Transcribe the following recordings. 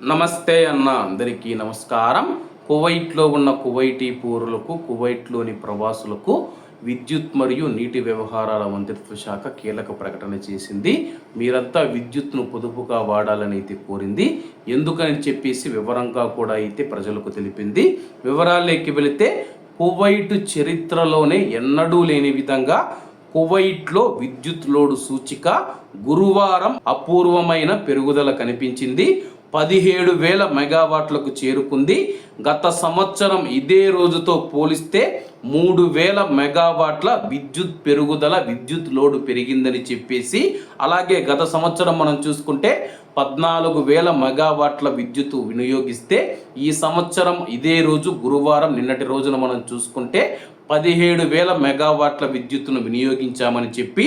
నమస్తే అన్న అందరికీ నమస్కారం. కువైట్లో ఉన్న కువైటీ పౌరులకు కువైట్లోని ప్రవాసులకు విద్యుత్ మరియు నీటి వ్యవహారాల మంత్రిత్వ శాఖ కీలక ప్రకటన చేసింది. మీరంతా విద్యుత్ను పొదుపుగా వాడాలని అయితే కోరింది. ఎందుకని చెప్పేసి వివరంగా కూడా అయితే ప్రజలకు తెలిపింది. వివరాల్లోకి వెళితే కువైట్ చరిత్రలోనే ఎన్నడూ లేని విధంగా కువైట్లో విద్యుత్ లోడు సూచిక గురువారం అపూర్వమైన పెరుగుదల కనిపించింది. పదిహేడు వేల మెగావాట్లకు చేరుకుంది. గత సంవత్సరం ఇదే రోజుతో పోలిస్తే మూడు వేల మెగావాట్ల విద్యుత్ పెరుగుదల విద్యుత్ లోడు పెరిగిందని చెప్పేసి అలాగే గత సంవత్సరం మనం చూసుకుంటే పద్నాలుగు వేల మెగావాట్ల విద్యుత్ వినియోగిస్తే ఈ సంవత్సరం ఇదే రోజు గురువారం నిన్నటి రోజున మనం చూసుకుంటే పదిహేడు వేల మెగావాట్ల విద్యుత్తును వినియోగించామని చెప్పి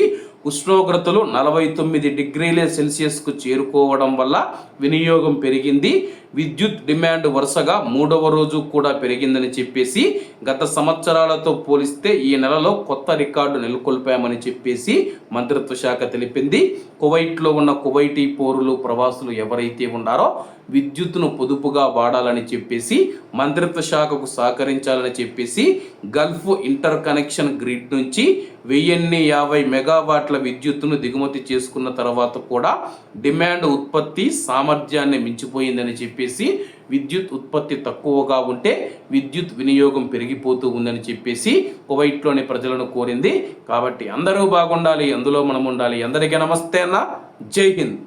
ఉష్ణోగ్రతలు నలభై తొమ్మిది డిగ్రీల సెల్సియస్కు చేరుకోవడం వల్ల వినియోగం పెరిగింది. విద్యుత్ డిమాండ్ వరుసగా మూడవ రోజు కూడా పెరిగిందని చెప్పేసి గత సంవత్సరాలతో పోలిస్తే ఈ నెలలో కొత్త రికార్డు నెలకొల్పామని చెప్పేసి మంత్రిత్వ శాఖ తెలిపింది. కువైట్లో ఉన్న కువైటీ పౌరులు ప్రవాసులు ఎవరైతే ఉన్నారో విద్యుత్తును పొదుపుగా వాడాలని చెప్పేసి మంత్రిత్వ శాఖకు సహకరించాలని చెప్పేసి గల్ఫ్ ఇంటర్ కనెక్షన్ గ్రిడ్ నుంచి వెయ్యిన్ని యాభై మెగావాట్ల విద్యుత్తును దిగుమతి చేసుకున్న తర్వాత కూడా డిమాండ్ ఉత్పత్తి సామర్థ్యాన్ని మించిపోయిందని చెప్పేసి విద్యుత్ ఉత్పత్తి తక్కువగా ఉంటే విద్యుత్ వినియోగం పెరిగిపోతూ ఉందని చెప్పేసి కువైట్లోని ప్రజలను కోరింది. కాబట్టి అందరూ బాగుండాలి అందులో మనం ఉండాలి అందరికీ నమస్తే అన్న. జై హింద్.